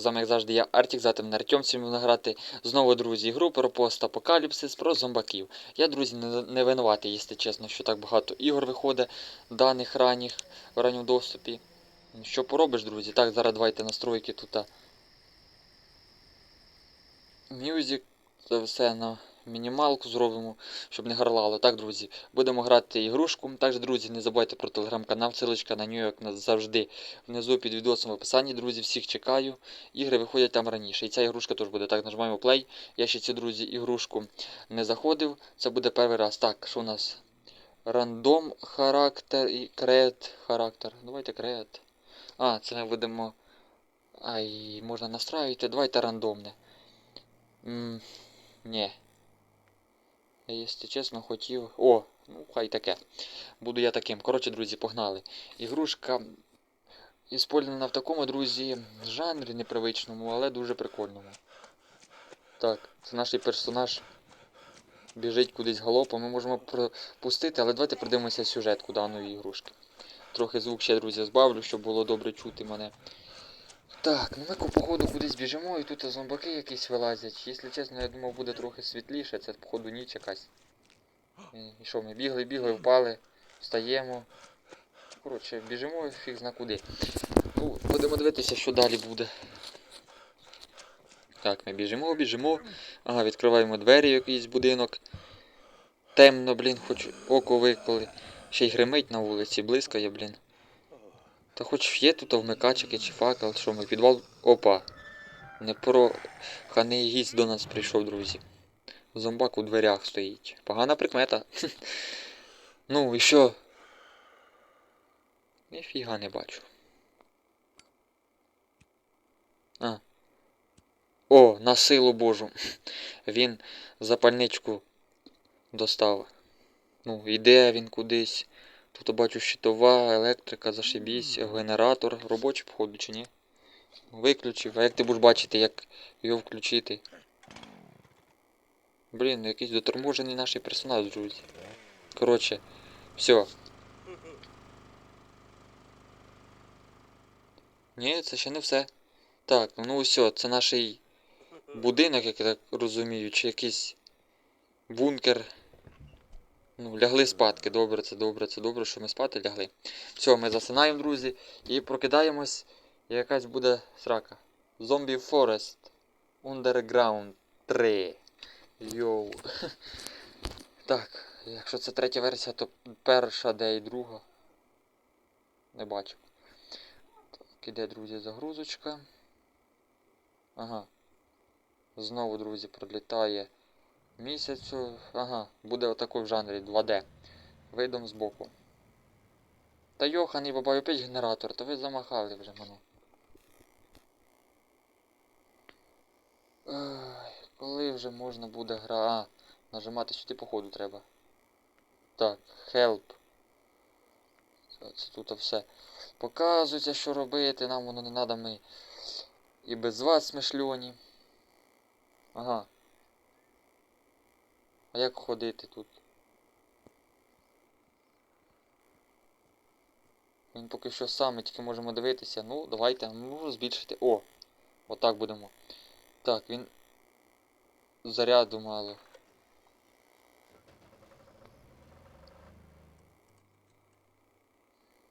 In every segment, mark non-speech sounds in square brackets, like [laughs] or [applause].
З вами, як завжди, я Артік, мене Артем, сьогодні будемо грати знову, друзі, гру про постапокаліпсис, про зомбаків. Я, друзі, не, винуватий, якщо чесно, що так багато ігор виходить, даних ранніх, в ранньому доступі. Що поробиш, друзі? Так, зараз давайте настройки тут. Мюзик, це все на мінімалку зробимо, щоб не горлало. Так, друзі, будемо грати ігрушку. Також, друзі, не забувайте про телеграм-канал, ссылочка на нього, як завжди, внизу під відосом в описанні, друзі, всіх чекаю. Ігри виходять там раніше. І ця ігрушка теж буде. Так, нажимаємо play. Я ще цю, друзі, ігрушку не заходив. Це буде перший раз. Так, що у нас? Рандом характер і create характер. Давайте create. А, це ми будемо. Ай, можна настраювати. Давайте рандомне. М, ні. Я, якщо чесно, хотів. О, ну хай таке. Буду я таким. Коротше, друзі, погнали. Ігрушка іспользована в такому, друзі, жанрі непривичному, але дуже прикольному. Так, це наш персонаж біжить кудись галопом. Ми можемо пропустити, але давайте подивимося сюжетку даної ігрушки. Трохи звук ще, друзі, збавлю, щоб було добре чути мене. Так, ну ми походу кудись біжимо, і тут зомбаки якісь вилазять. Якщо чесно, я думав, буде трохи світліше, це походу ніч якась. І що, ми бігли, бігли, впали, встаємо. Коротше, біжимо фіг зна куди. Ну, будемо дивитися, що далі буде. Так, ми біжимо, біжимо. Ага, відкриваємо двері якийсь будинок. Темно, блін, хоч око виколи. Ще й гримить на вулиці, блискає, блін. Та хоч є тут вмикачики чи факел, що ми підвал. Опа. Не про ханий гість до нас прийшов, друзі. Зомбак у дверях стоїть. Погана прикмета. [laughs] ну і що? Ніфіга не бачу. А. О, на силу Божу. [laughs] Він запальничку достав. Ну, іде він кудись. Тут бачу щитова, електрика, зашибісь, генератор. Робочий, походу, чи ні? Виключив. А як ти будеш бачити, як його включити? Блін, якийсь доторможений наш персонаж, друзі. Коротше, все. Ні, це ще не все. Так, ну все, це наш будинок, як я так розумію, чи якийсь бункер. Ну, лягли спадки. Добре, це добре, це добре, що ми спати лягли. Все, ми засинаємо, друзі, і прокидаємось. І якась буде срака. Zombie Forest Underground 3. Йоу. [laughs] Так, якщо це третя версія, то перша, де і друга. Не бачу. Так, іде, друзі, загрузочка. Ага. Знову, друзі, пролітає місяцю. Ага, буде отакий в жанрі 2D. Видом збоку. Та йоханий бабай, опять генератор, то ви замахали вже мене. Ай, коли вже можна буде гра. А, нажимати сюди походу треба. Так, help. Це, тут все. Показується, що робити, нам воно не треба, ми і без вас смишльоні. Ага. А як ходити тут? Він поки що сам, ми тільки можемо дивитися. Ну, давайте, ну, збільшити. О! Отак будемо. Так, він. Заряду мало.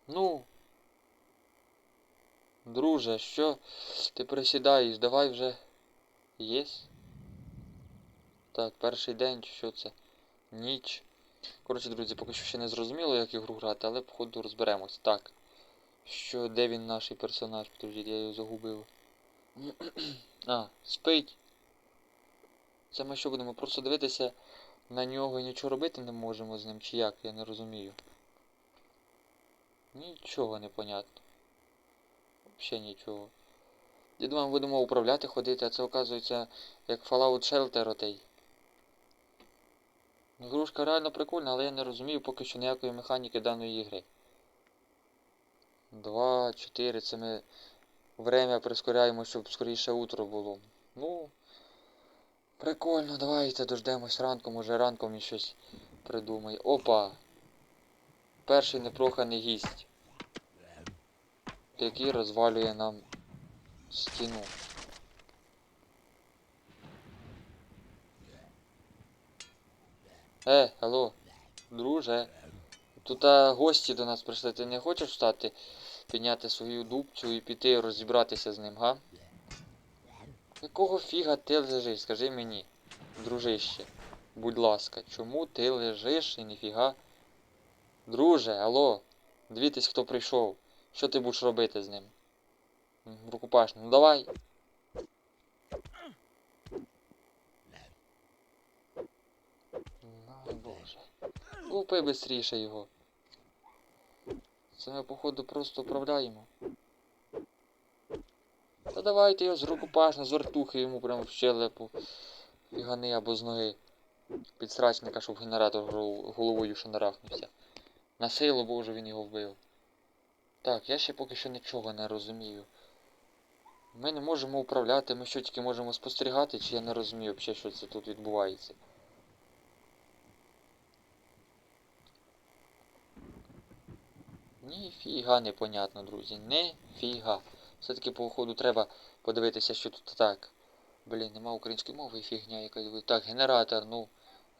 Ну. Друже, що ти присідаєш? Давай вже. Єсть? Так, перший день, чи що це? Ніч. Коротше, друзі, поки що ще не зрозуміло, як ігру грати, але походу розберемось. Так. Що, де він наш персонаж? Подождіть, я його загубив. [clears throat] а, спить. Це ми що будемо? Просто дивитися на нього і нічого робити не можемо з ним, чи як, я не розумію. Нічого не понятно. Взагалі нічого. Я думаю, будемо управляти ходити, а це оказується як Fallout Shelter отей. Ігрушка реально прикольна, але я не розумію поки що ніякої механіки даної ігри. 2, 4, це ми время прискоряємо, щоб скоріше утро було. Ну, прикольно, давайте дождемось ранку, може ранком і щось придумає. Опа! Перший непроханий гість, який розвалює нам стіну. Е, алло, друже. Тут а, гості до нас прийшли. Ти не хочеш встати, підняти свою дубцю і піти розібратися з ним, га? Якого фіга ти лежиш? Скажи мені, дружище. Будь ласка, чому ти лежиш і ніфіга? Друже, алло, дивіться, хто прийшов. Що ти будеш робити з ним? Рукопашно, ну давай. Ай, боже. Купи бистріше його. Це ми, походу, просто управляємо. Та давайте його з рукопашно, з вертухи йому прямо в щелепу. Фігани або з ноги. Підсрачника, щоб генератор гол- головою шанарахнувся. На силу Боже він його вбив. Так, я ще поки що нічого не розумію. Ми не можемо управляти, ми що тільки можемо спостерігати, чи я не розумію взагалі, що це тут відбувається. Ніфіга непонятно, друзі. Ніфіга. Все-таки по ходу треба подивитися, що тут так. Блін, нема української мови і фігня якась. Так, генератор, ну.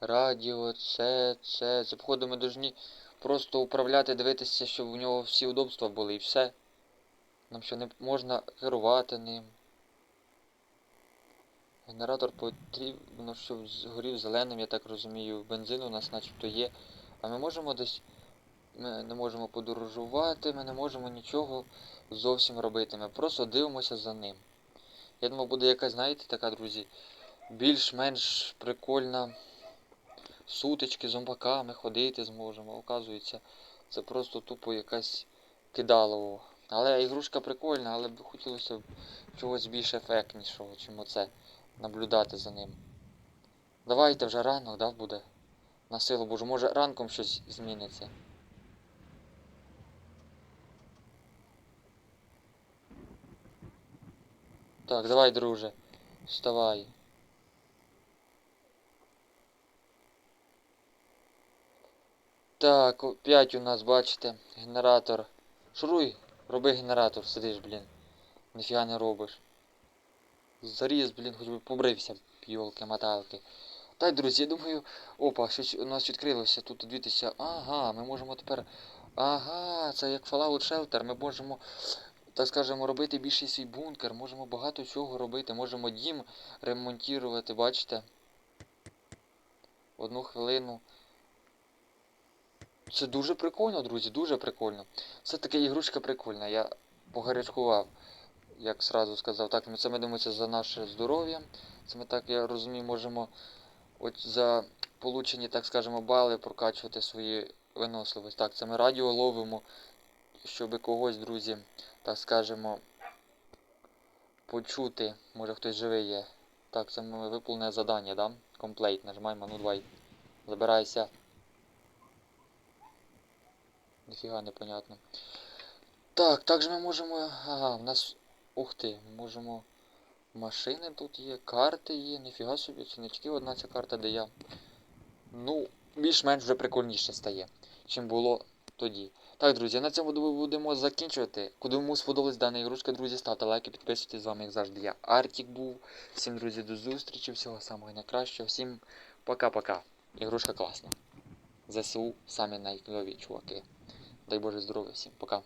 Радіо, це, це. Це, походу, ми повинні просто управляти, дивитися, щоб у нього всі удобства були і все. Нам що не можна керувати ним. Генератор потрібно, щоб згорів зеленим, я так розумію. Бензин у нас начебто є. А ми можемо десь. Ми не можемо подорожувати, ми не можемо нічого зовсім робити. Ми просто дивимося за ним. Я думав, буде якась, знаєте, така, друзі, більш-менш прикольна сутички з зомбаками ходити зможемо. Оказується, це просто тупо якась кидалово. Але ігрушка прикольна, але б хотілося б чогось більш ефектнішого, чим оце. Наблюдати за ним. Давайте вже ранок, да, буде? На силу божу, може ранком щось зміниться. Так, давай, друже. Вставай. Так, опять у нас, бачите, генератор. Шуруй, роби генератор, сидиш, блін. Ніфіга не робиш. Заріз, блін, хоч би побрився, йолки моталки Так, друзі, я думаю... Опа, щось у нас відкрилося. Тут дивіться. Ага, ми можемо тепер. Ага, це як Fallout Shelter. Ми можемо, так скажемо, робити більший свій бункер. Можемо багато чого робити. Можемо дім ремонтувати, бачите? Одну хвилину. Це дуже прикольно, друзі, дуже прикольно. Все-таки ігрушка прикольна. Я погарячкував, як сразу сказав. Так, ну це ми думаємо, за наше здоров'я. Це ми так, я розумію, можемо от за получені, так скажемо, бали прокачувати свої виносливість. Так, це ми радіо ловимо, щоб когось, друзі, так скажемо, почути. Може хтось живий є. Так, це виповнене завдання, да? Комплейт. Нажимаємо, ну давай. Забирайся. Ніфіга непонятно. Так, також ми можемо. Ага, в нас. Ух ти, можемо. Машини тут є, карти є, ніфіга собі, це не тільки одна ця карта, де я. Ну, більш-менш вже прикольніше стає, чим було тоді. Так, друзі, на цьому будемо закінчувати. Куди вам сподобалась дана ігрушка, друзі, ставте лайки, підписуйтесь з вами, як завжди. Я Артік був. Всім, друзі, до зустрічі, всього самого найкращого. Всім пока-пока. Ігрушка класна. ЗСУ самі найкльові чуваки. Дай Боже здоров'я всім. Пока.